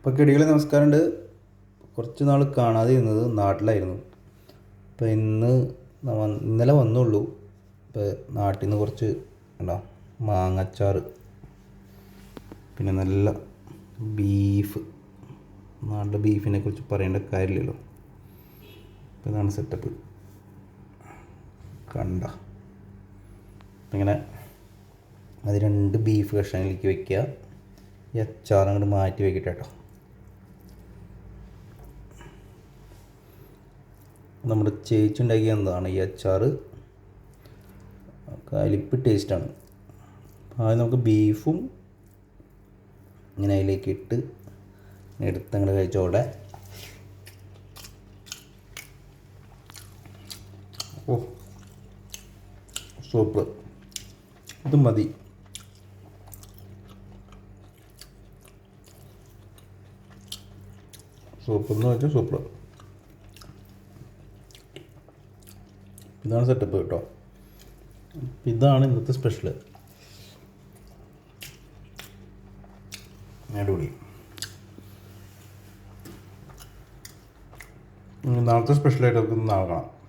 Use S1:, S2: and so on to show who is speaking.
S1: അപ്പോൾ കിടികളെ നമസ്കാരമുണ്ട് കുറച്ച് നാൾ കാണാതെ ഇരുന്നത് നാട്ടിലായിരുന്നു. അപ്പോൾ ഇന്ന് ഇന്നലെ വന്നുള്ളൂ. ഇപ്പോൾ നാട്ടിൽ നിന്ന് കുറച്ച് ഉണ്ടോ മാങ്ങച്ചാറ് പിന്നെ നല്ല ബീഫ്. നാട്ടിലെ ബീഫിനെ കുറിച്ച് പറയേണ്ട കാര്യമില്ലല്ലോ. അപ്പോൾ ഇതാണ് സെറ്റപ്പ് കണ്ട. ഇങ്ങനെ അത് രണ്ട് ബീഫ് കഷ്ണങ്ങളിലേക്ക് വെക്കുക. ഈ അച്ചാർ അങ്ങോട്ട് മാറ്റി വെക്കട്ടെ കേട്ടോ നമ്മുടെ ചേച്ചി ഉണ്ടാക്കിയ എന്താണ്? ഈ അച്ചാർ കലിപ്പ് ടേസ്റ്റാണ് ആദ്യം നമുക്ക് ബീഫും ഇങ്ങനെ അതിലേക്ക് ഇട്ട് എടുത്ത് അങ്ങോട്ട് കഴിച്ചോടെ ഓ സൂപ്പർ ഇത് മതി. സൂപ്പർ എന്ന് വെച്ചാൽ സൂപ്പർ ഇതാണ് സെറ്റപ്പ് കേട്ടോ ഇതാണ് ഇന്നത്തെ സ്പെഷ്യൽ അടിപൊളി. നാളത്തെ സ്പെഷ്യലായിട്ട് നമുക്ക് നാളെ കാണാം.